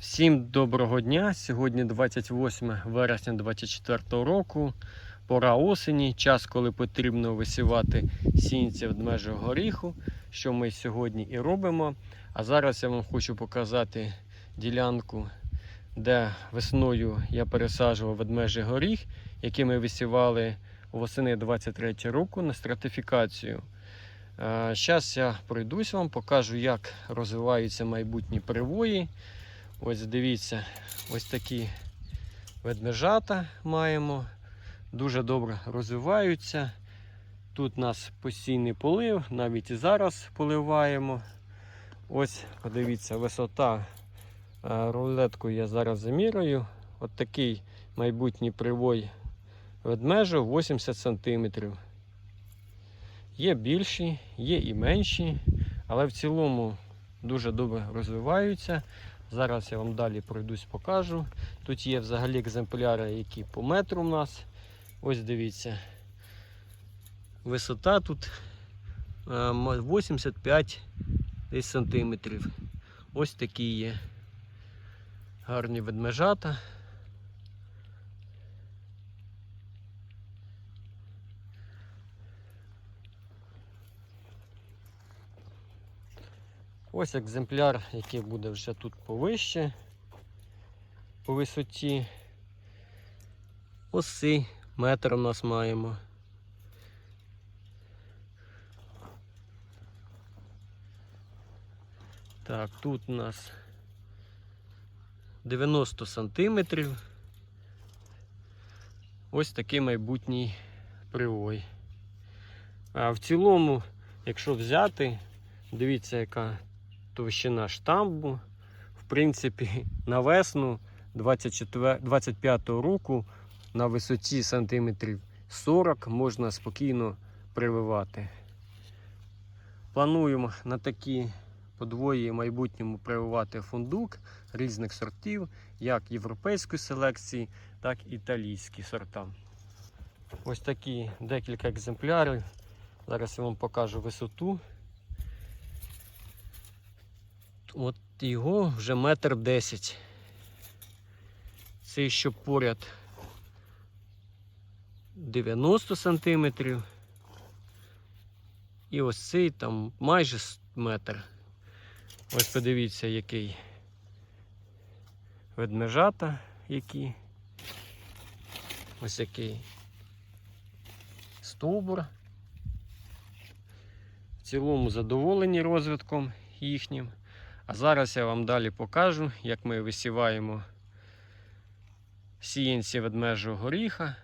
Всім доброго дня! Сьогодні 28 вересня 2024 року. Пора осені, час, коли потрібно висівати сінці в межах горіху, що ми сьогодні і робимо. А зараз я вам хочу показати ділянку, де весною я пересаджував ведмежий горіх, який ми висівали восени 23 року на стратифікацію. Зараз я пройдусь вам, покажу, як розвиваються майбутні привої. Ось дивіться, ось такі ведмежата маємо. Дуже добре розвиваються. Тут у нас постійний полив, навіть і зараз поливаємо. Ось, подивіться, висота е, рулеткою я зараз замірюю. От такий майбутній привой ведмежу 80 см. Є більші, є і менші, але в цілому дуже добре розвиваються. Зараз я вам далі пройдусь, покажу. Тут є взагалі екземпляри, які по метру у нас. Ось дивіться. Висота тут е, 85 десь сантиметрів. Ось такі є гарні ведмежата. Ось екземпляр, який буде вже тут повище по висоті. Оси метр у нас маємо. Так, тут у нас 90 сантиметрів. Ось такий майбутній привой. А в цілому, якщо взяти, дивіться, яка товщина штамбу. В принципі, на весну 24, 25 року на висоті сантиметрів 40 можна спокійно прививати. Плануємо на такі подвої в майбутньому прививати фундук різних сортів, як європейської селекції, так і італійські сорта. Ось такі декілька екземплярів. Зараз я вам покажу висоту. От його вже метр десять. Цей що поряд 90 сантиметрів. І ось цей там майже метр. Ось подивіться, який ведмежата, які. Ось який стовбур. В цілому задоволені розвитком їхнім. А зараз я вам далі покажу, як ми висіваємо сіянці ведмежого горіха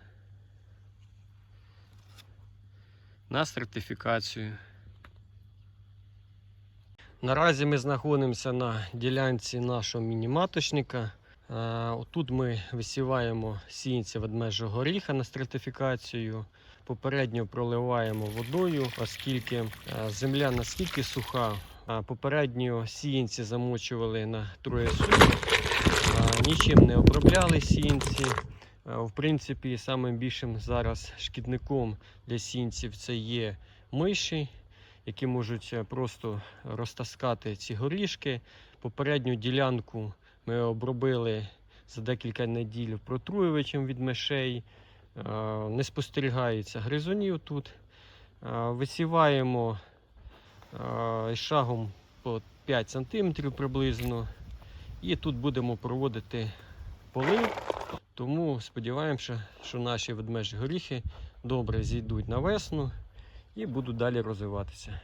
на стратифікацію. Наразі ми знаходимося на ділянці нашого міні-маточника. Тут ми висіваємо сіянці ведмежого горіха на стратифікацію. Попередньо проливаємо водою, оскільки земля настільки суха, Попередньо сіянці замочували на троє суток, нічим не обробляли сіянці. В принципі, самим більшим зараз шкідником для сіянців це є миші, які можуть е, просто розтаскати ці горішки. Попередню ділянку ми обробили за декілька неділь протруювачем від мишей. Не спостерігається гризунів тут. Висіваємо шагом по 5 см приблизно. І тут будемо проводити полив. Тому сподіваємося, що наші ведмежі горіхи добре зійдуть на весну і будуть далі розвиватися.